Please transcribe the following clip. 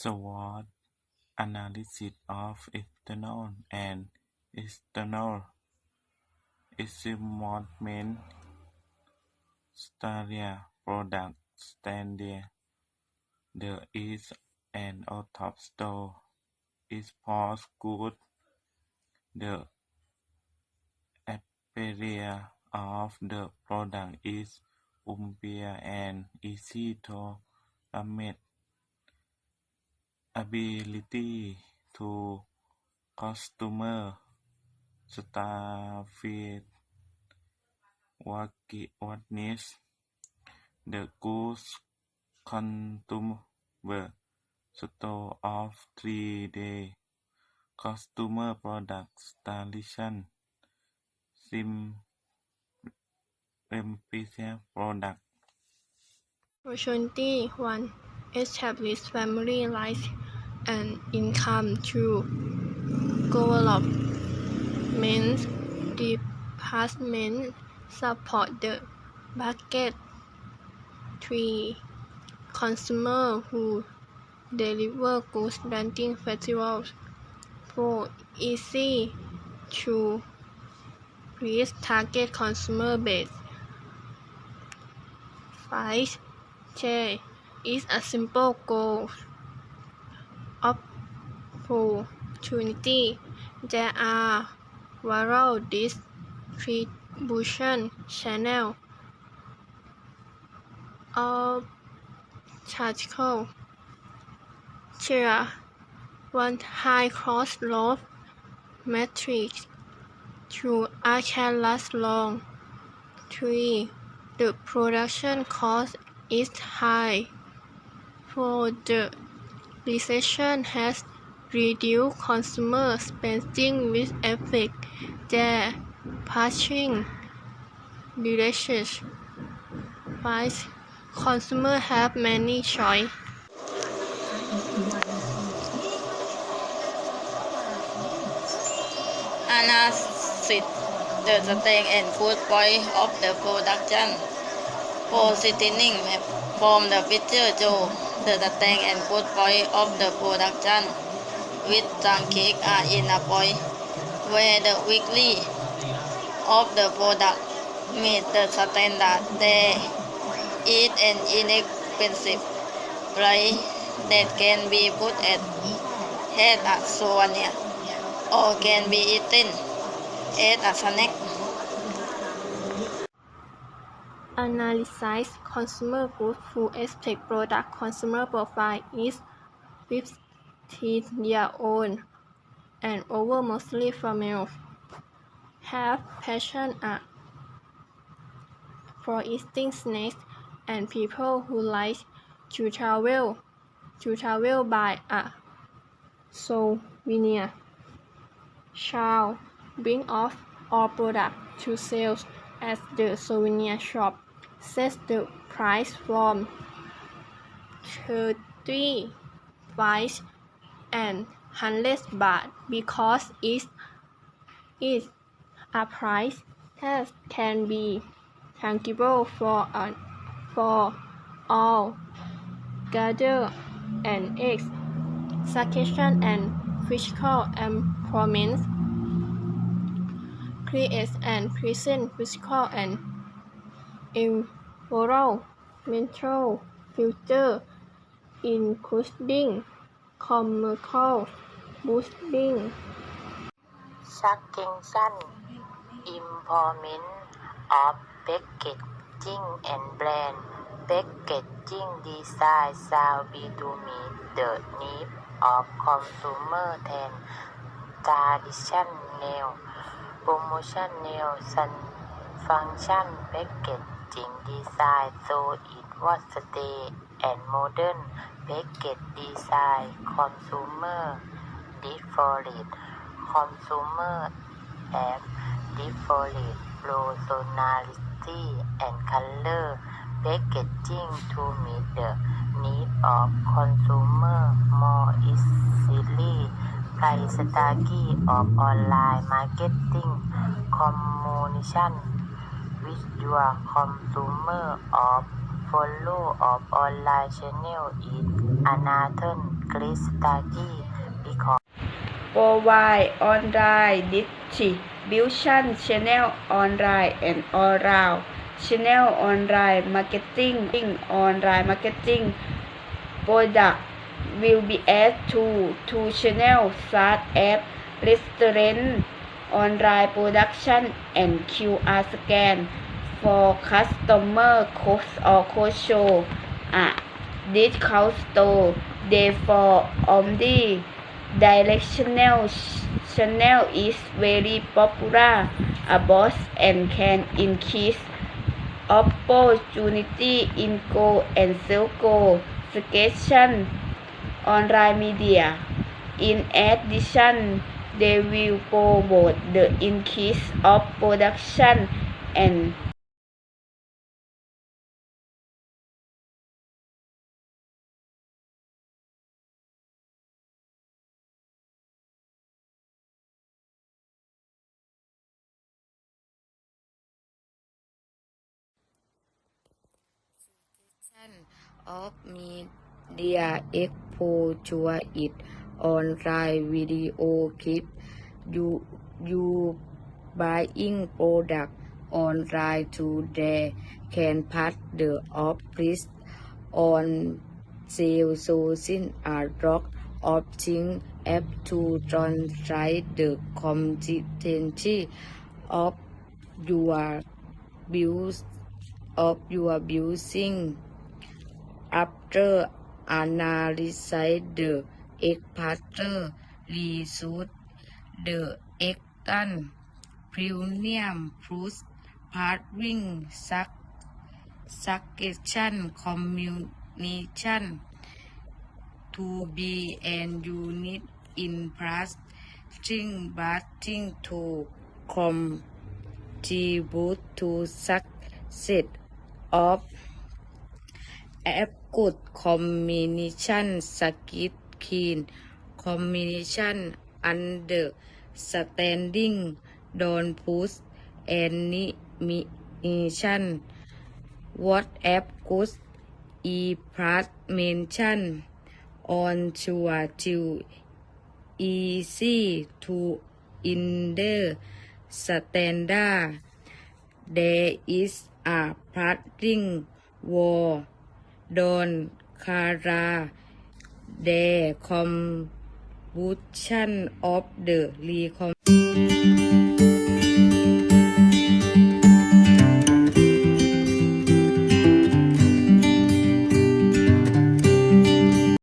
SWOT analysis of internal and external environment (Staria product standards) The in- and out-of-store export goods. The appearance of the product is unclear and easy to damage. ability to customer staff what, what needs the goods consumer store of three day customer product station sim product. Opportunity one. Establish family life and income through government departments support the market. 3. consumer who deliver goods during festivals. 4. Easy to reach target consumer base. 5. Share is a simple goal. Opportunity. There are various distribution channels. Obstacle. Tier 1 High cost low metrics. 2. I can last long. 3. The production cost is high. 4. The recession has reduced consumer spending which affects their purchasing decisions. 5. Consumers have many choices. Analyze the strength and good points of the production. Positioning from the picture to the strength and good points of the production, with key are in a point where the weekly of the product meet the standard. Is an inexpensive price that can be put at head as souvenir or can be eaten as a snack. Analyze consumer goods full aspect product consumer profile is 15 their own and over mostly female. Have passion art for eating snakes and people who like to travel to travel by a souvenir. Shall bring off all product to sell at the souvenir shop. Set the price from 30 5 and 100 baht because it is a price that can be tangible for a, for all gather and X succession and physical employment creates and present physical and environmental future including commercial boosting Succession Improvement of packaging and brand packaging design shall be to meet the needs of consumers and traditional promotional function package packaging design so it was stay and modern package design consumer different consumer have different personality and color packaging to meet the need of consumer more easily price strategy of online marketing communication with your consumer of follow of online channel is Anathan Kristaki because provide online distribution channel online and all-round channel online marketing online marketing product will be added to two channels such as restaurant online production and QR scan for customer cost or cost show. Ah, A discount store therefore um, only directional ch- channel is very popular. Above and can increase opportunity in go and self-go station online media. In addition, they will promote the increase of production and of media exposure it online video clip you you buying product online today can pass the of list on sale sourcing a lot of thing app to translate the competency of your views of your using after analyze the exposure resource the extent premium plus suc suggestion communication to be and unit in plastic batting to contribute to success of กุดคอมมินิชันสกิทคีนคอมมินิชันอันเดอร์สแตนดิ้งดอนพุสแอนนิมิชันวอตแอปกุสอีพลัสเมนชันออนชัวจิวอีซี่ทูอินเดอร์สแตนดาร์ there is a flooding wall โดนคาราเดคอมบูชันออฟเดอะรีคอม